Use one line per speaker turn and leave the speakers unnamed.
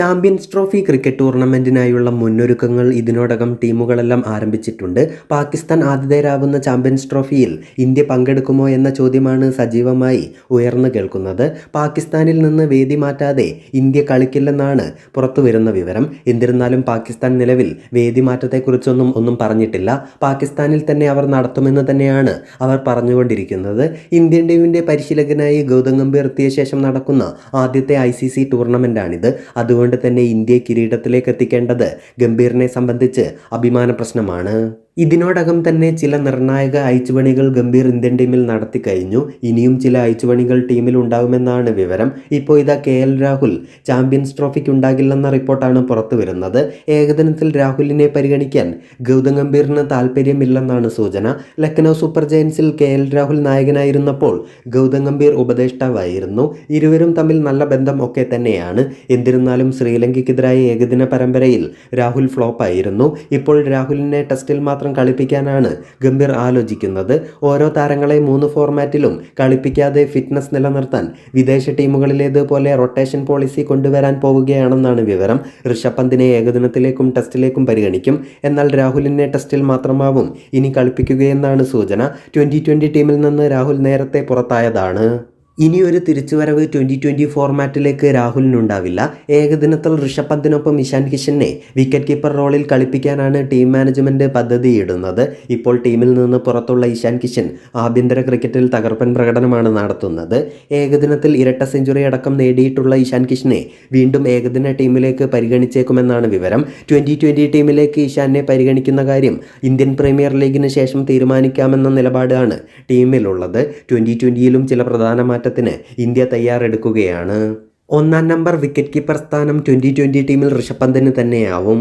Champions trophy cricket ടൂർണമെന്റിനായുള്ള മുന്നൊരുക്കങ്ങൾ ഇതിനോടകം ടീമുകളെല്ലാം ആരംഭിച്ചിട്ടുണ്ട്. പാകിസ്ഥാൻ ആതിഥേയരാകുന്ന ചാമ്പ്യൻസ് ട്രോഫിയിൽ ഇന്ത്യ പങ്കെടുക്കുമോ എന്ന ചോദ്യമാണ് സജീവമായി ഉയർന്നു കേൾക്കുന്നത്. പാകിസ്ഥാനിൽ നിന്ന് വേദി മാറ്റാതെ ഇന്ത്യ കളിക്കില്ലെന്നാണ് പുറത്തുവരുന്ന വിവരം. എന്നിരുന്നാലും പാകിസ്ഥാൻ നിലവിൽ വേദി മാറ്റത്തെക്കുറിച്ചൊന്നും ഒന്നും പറഞ്ഞിട്ടില്ല. പാകിസ്ഥാനിൽ തന്നെ അവർ നടത്തുമെന്ന് തന്നെയാണ് അവർ പറഞ്ഞുകൊണ്ടിരിക്കുന്നത്. ഇന്ത്യൻ ടീമിന്റെ പരിശീലകനായി ഗൗതം ഗംഭീർ എത്തിയ ശേഷം നടക്കുന്ന ആദ്യത്തെ ഐ സി സി ടൂർണമെന്റാണിത് അതുകൊണ്ട് തന്നെ ഇന്ത്യയെ കിരീടത്തിലേക്ക് എത്തിക്കേണ്ടത് ഗംഭീറിനെ സംബന്ധിച്ച് അഭിമാന പ്രശ്നമാണ്. ഇതിനോടകം തന്നെ ചില നിർണായക അയച്ചുപണികൾ ഗംഭീർ ഇന്ത്യൻ ടീമിൽ നടത്തി കഴിഞ്ഞു. ഇനിയും ചില അയച്ചുപണികൾ ടീമിൽ ഉണ്ടാകുമെന്നാണ് വിവരം. ഇപ്പോൾ ഇതാ കെ എൽ രാഹുൽ. ചാമ്പ്യൻസ് ട്രോഫിക്ക് ഉണ്ടാകില്ലെന്ന റിപ്പോർട്ടാണ് പുറത്തു വരുന്നത്. ഏകദിനത്തിൽ രാഹുലിനെ പരിഗണിക്കാൻ ഗൗതം ഗംഭീറിന് താല്പര്യമില്ലെന്നാണ് സൂചന. ലക്നൗ സൂപ്പർ ജയൻസിൽ കെ എൽ രാഹുൽ നായകനായിരുന്നപ്പോൾ ഗൗതം ഗംഭീർ ഉപദേഷ്ടാവായിരുന്നു. ഇരുവരും തമ്മിൽ നല്ല ബന്ധം ഒക്കെ തന്നെയാണ്. എന്നിരുന്നാലും ശ്രീലങ്കയ്ക്കെതിരായ ഏകദിന പരമ്പരയിൽ രാഹുൽ ഫ്ലോപ്പായിരുന്നു. ഇപ്പോൾ രാഹുലിനെ ടെസ്റ്റിൽ മാത്രം കളിപ്പിക്കാനാണ് ഗംഭീർ ആലോചിക്കുന്നത്. ഓരോ താരങ്ങളെ മൂന്ന് ഫോർമാറ്റിലും കളിപ്പിക്കാതെ ഫിറ്റ്നസ് നിലനിർത്താൻ വിദേശ ടീമുകളിലേതുപോലെ റൊട്ടേഷൻ പോളിസി കൊണ്ടുവരാൻ പോവുകയാണെന്നാണ് വിവരം. ഋഷഭ് പന്തിനെ ഏകദിനത്തിലേക്കും ടെസ്റ്റിലേക്കും പരിഗണിക്കും. എന്നാൽ രാഹുലിനെ ടെസ്റ്റിൽ മാത്രമാവും ഇനി കളിപ്പിക്കുകയെന്നാണ് സൂചന. ട്വന്റി ട്വന്റി ടീമിൽ നിന്ന് രാഹുൽ നേരത്തെ പുറത്തായതാണ്. ഇനിയൊരു തിരിച്ചുവരവ് ട്വന്റി ട്വന്റി ഫോർമാറ്റിലേക്ക് രാഹുലിനുണ്ടാവില്ല. ഏകദിനത്തിൽ ഋഷഭ് പന്തിനൊപ്പം ഇഷാൻ കിഷനെ വിക്കറ്റ് കീപ്പർ റോളിൽ കളിപ്പിക്കാനാണ് ടീം മാനേജ്മെന്റ് പദ്ധതിയിടുന്നത്. ഇപ്പോൾ ടീമിൽ നിന്ന് പുറത്തുള്ള ഇഷാൻ കിഷൻ ആഭ്യന്തര ക്രിക്കറ്റിൽ തകർപ്പൻ പ്രകടനമാണ് നടത്തുന്നത്. ഏകദിനത്തിൽ ഇരട്ട സെഞ്ചുറി അടക്കം നേടിയിട്ടുള്ള ഇഷാൻ കിഷനെ വീണ്ടും ഏകദിന ടീമിലേക്ക് പരിഗണിച്ചേക്കുമെന്നാണ് വിവരം. ട്വന്റി ട്വന്റി ടീമിലേക്ക് ഇഷാനെ പരിഗണിക്കുന്ന കാര്യം ഇന്ത്യൻ പ്രീമിയർ ലീഗിന് ശേഷം തീരുമാനിക്കാമെന്ന നിലപാടാണ് ടീമിലുള്ളത്. ട്വന്റി ട്വന്റിയിലും ചില പ്രധാന മാറ്റത്തിന് ഇന്ത്യ തയ്യാറെടുക്കുകയാണ്. ഒന്നാം നമ്പർ വിക്കറ്റ് കീപ്പർ സ്ഥാനം ട്വന്റി ട്വന്റി ടീമിൽ ഋഷഭ് പന്തിന് തന്നെയാവും.